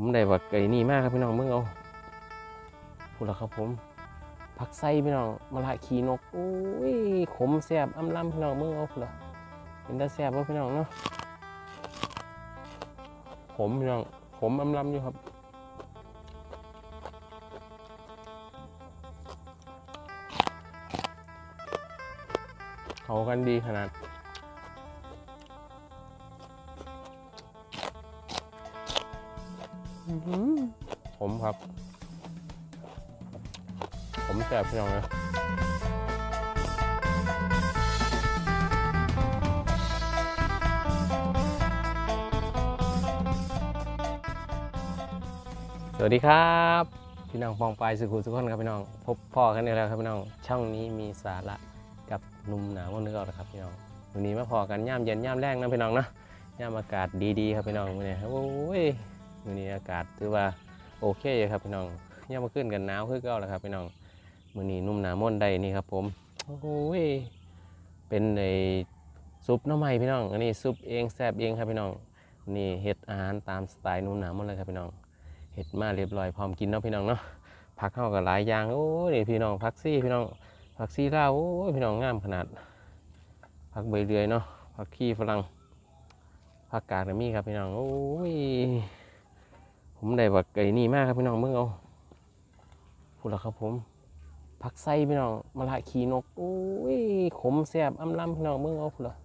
ผมได้บักไก่นี่มากครับพี่น้องเมื่อเอาพูดแล้วครับผมผักไส้พี่น้องมะละขีนกโอ้ยขมแซ่บอำลำพี่น้องเมื่อเอาพูดแล้วเป็นตาแซ่บว่าพี่น้องเนาะขมพี่น้องขมอำลำอยู่ครับเขากันดีขนาด ผมครับ ผมแสบพี่น้องเลยสวัสดีครับ พี่น้องปองปลายสุขุมสุขคนครับพี่น้อง พบพ่อกันอีกแล้วครับพี่น้อง ช่องนี้มีสาระกับหนุ่มหนาวนึกเอาละครับพี่น้องวันนี้มาพอกันย่ามเย็นย่ามแรงนะพี่น้องนะย่ามอากาศดีๆครับพี่น้องวันนี้โอ้ย วันนี้อากาศถือว่าโอเคอยู่ครับพี่น้องย่ามาขึ้นกันหนาวคือเก่าแล้วครับพี่น้องมื้อนี้นุ่มหนาม่นได้นี่ครับ ผมโอ้ยเป็นในซุปน้ำใหม่พี่น้อง อันนี้ซุปเองแซบเองครับพี่น้องนี่เฮ็ดอาหารตามสไตล์นุ่มหนาม่นเลยครับพี่น้องเฮ็ดมาเรียบร้อยพร้อมกินเนาะพี่น้องเนาะผักเข้ากับหลายอย่างโอ้ยนี่พี่น้องผักซี่พี่น้องผักซี่ลาโอ้ยพี่น้องงามขนาดผักใบเดือยเนาะผักขี้ฝรั่งผักกาดมีครับพี่น้องโอ้ย ผมได้บักไก่นี่มากครับพี่น้องเมื่อเอาพูดแล้วครับผมผักไส้พี่น้องมะละขีนกโอ้ยขมแซ่บอำลำพี่น้องเมื่อเอาพูดแล้ว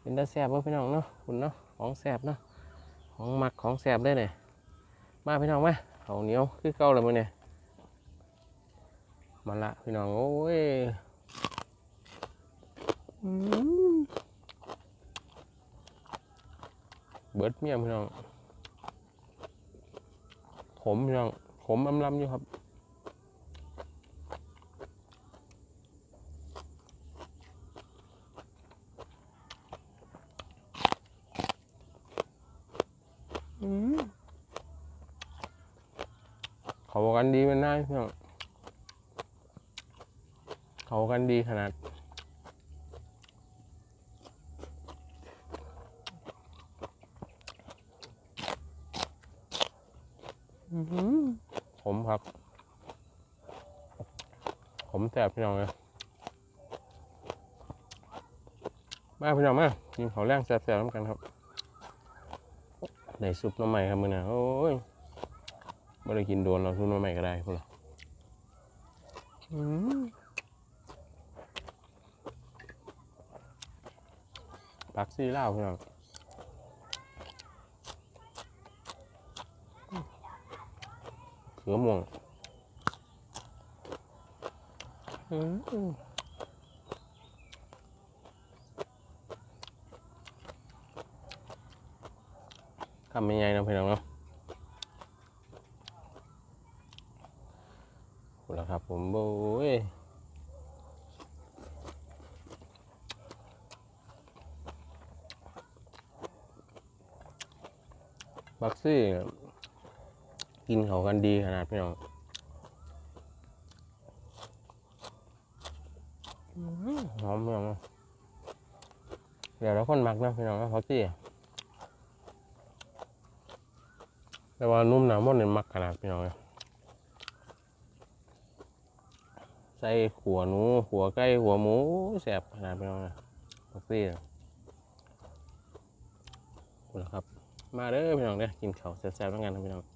เป็นตาแซ่บว่าพี่น้องเนาะคุณเนาะของแซ่บเนาะของหมักของแซ่บได้เนี่ยมาพี่น้องมาเขาวเหนียวคือเก่าเลยมื้อเนี่ยมาละพี่น้องโอ้ยอืมเบิดเมียพี่น้อง ขมยังขมอำลำอยู่ครับอืมเขากันดีมันได้พี่น้องเขากันดีขนาด อือหือ ผมครับ แสบพี่น้องเลยมาพี่น้องมากินข้าวแรงแสบๆน้ำกันครับได้ซุปน้ำใหม่ครับมือนะโอ้ยไม่ได้กินโดนเราซุปน้ำใหม่ก็ได้พวกเราอืมปักซี่เล้าพี่น้องเขือม่วง อืม ทำยังไงนะพี่น้องเนาะหมดแล้วครับผมโอ้ยบักซี่กินเขากันดีขนาดพี่น้อง หอมพี่น้องเดี๋ยวเราคนมักนะพี่น้องนะเขาจี้แต่ว่านุ่มหนามันเนี่ยมักขนาดพี่น้องใส่ขัวหนูขัวไก่ขัวหมูแสบขนาดพี่น้องนะเขาจี้นะคุณครับ มาเด้อพี่น้องเด้อกินข้าวแซ่บๆด้วกันนะพี่น้อง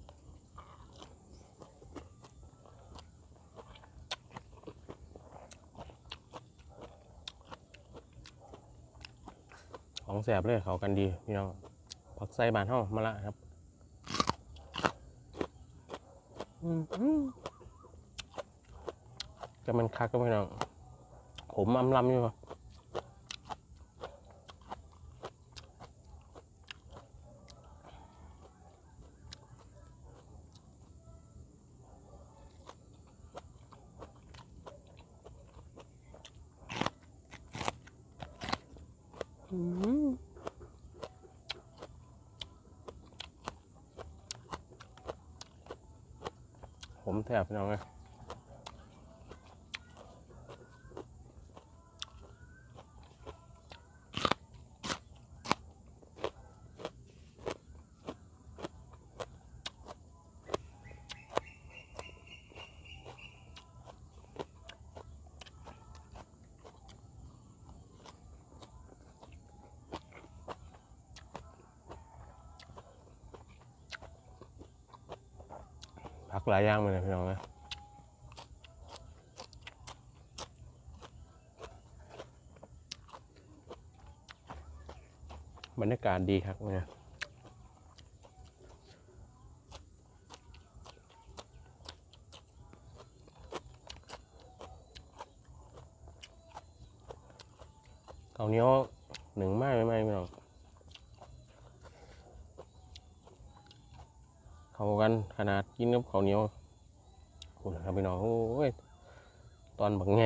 ของแสบเลยเขากันดีพี่น้องผักไส้บานเท่ามาละครับจะมันคักก็พี่น้องขมอำลำอยู่ครับอืม ผมแถบพี่น้องเล หลายอย่างเลยพี่น้องนะบรรยากาศดีครับเนี่ยเข้าเนี้ยหนึ่งไม้ไม่ไหมพี่น้อง เข้ากันขนาดกินกับข้าวเหนียวคุณครับพี่น้องโอ้ยตอนบักไง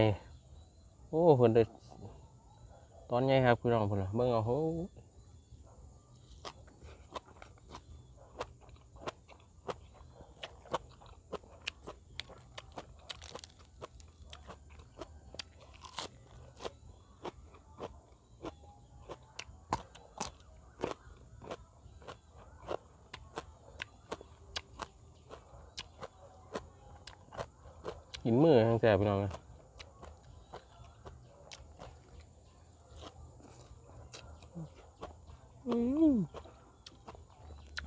โอ้เพิ่นได้ตอนไงครับพี่น้องเพิ่นละเบิ่งเอาโอ้ กินมือทั้งแซ่บพี่น้องนะ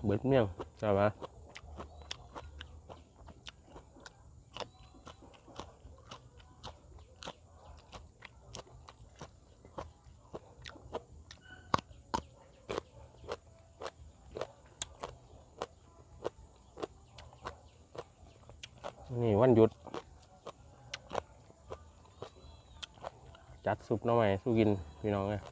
เบิดเมี่ยงใช่ปะนี่วันหยุด ดซุปน้องใหม่สู้กินพี่น้องเลย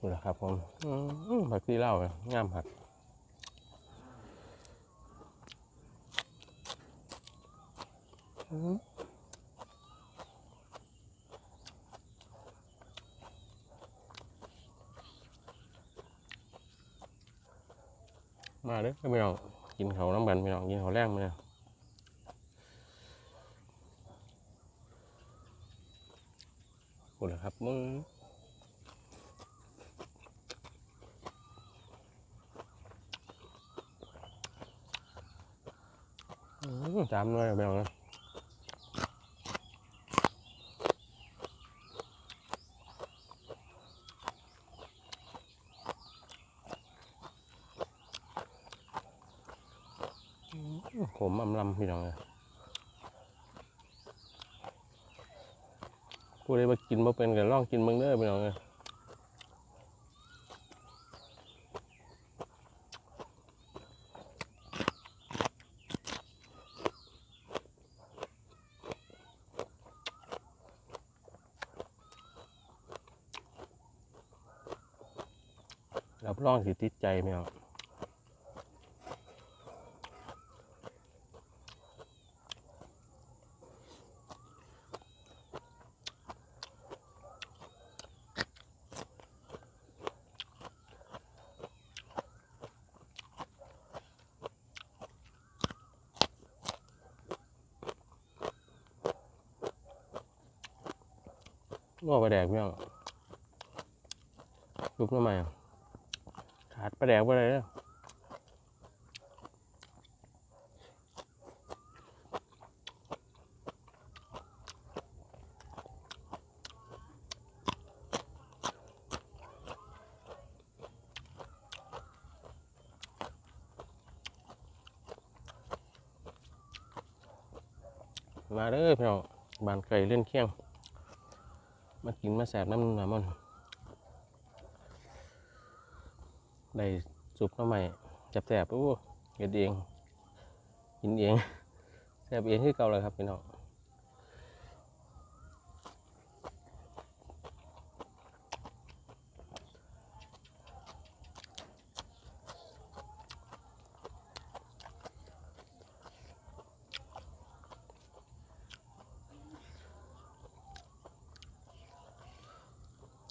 นี่แหละครับผมอืมผักที่เล่าเลยงามผักอืม มาเด้อพี่น้องกินเขาวน้ำกันพี่น้องกินเขาวแรงมาเนี่ยโอ้ละครับมึงอื้อหือจามหน่อยพี่น้องนะ ผมอำลำพี่น้องเลยผู้ใดมากินมาเป็นกันลองกินเบิ่งเด้อพี่น้องเลยรับรองสิติดใจพี่น้อง งอปลาแดกพี่น้องรูปทำไมอะขาดปลาแดกไปเลยเนี่ยมาเด้อพี่น้องบานไก่เล่นเคียง มากินมาแสบน้ำน้ำมันได้สุปมาใหม่จับแสบโอ้เกิดเองกินเองแสบเองที่เก่าเลยครับพี่น้อง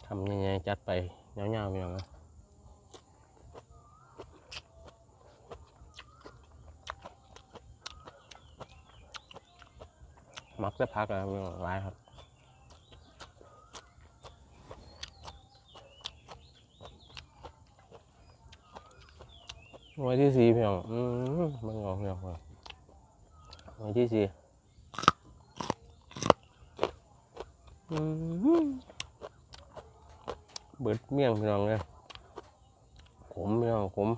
ทำยังไงจัดไปเงาๆพี่น้องนะมักจะพักแล้วพี่น้องร้ายครับหน่วยที่สี่พี่น้องอืมมันงอกพี่น้องครับหน่วยที่สี่อืม เบิดเมี่ยงพี่น้องเลยขมพี่น้องขม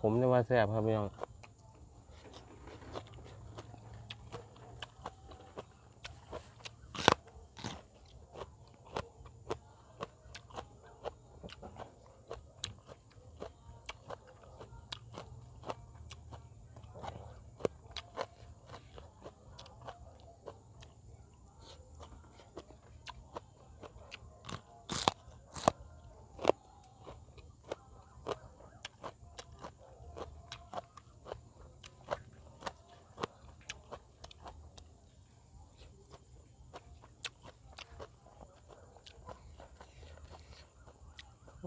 ขมแต่ว่าแซ่บครับพี่น้อง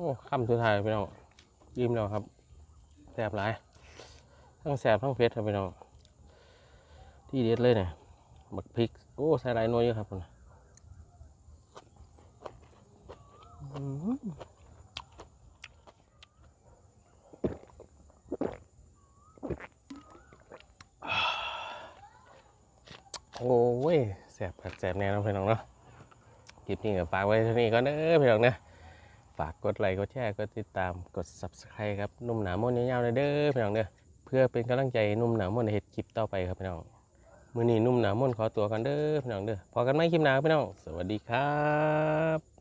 อ้คำสุดท้ายพี่น้องยิ้มแล้วครับแซ่บหลาย ทั้งแซ่บทั้งเผ็ดครับพี่น้องที่เด็ดเลยเนี่ยบักพริก โอ้ใส่หลายหน่วยอยู่ครับคุณอืมโอ้ยแสบผักแสบแน่นอนพี่น้องเนาะคลิปนี้ก็ฝากไว้เท่านี้ก็เด้อพี่น้องเนอะ ฝากกดไลค์กดแชร์กดติดตามกด subscribe ครับนุ่มหนามนยาวๆเลยเด้อพี่น้องเด้อเพื่อเป็นกำลังใจนุ่มหนามนในเห็ดคลิปต่อไปครับพี่น้องมือนี้นุ่มหนามนขอตัวกันเด้อพี่น้องเด้อพอกันไหมคลิปหน้าพี่น้อง สวัสดีครับ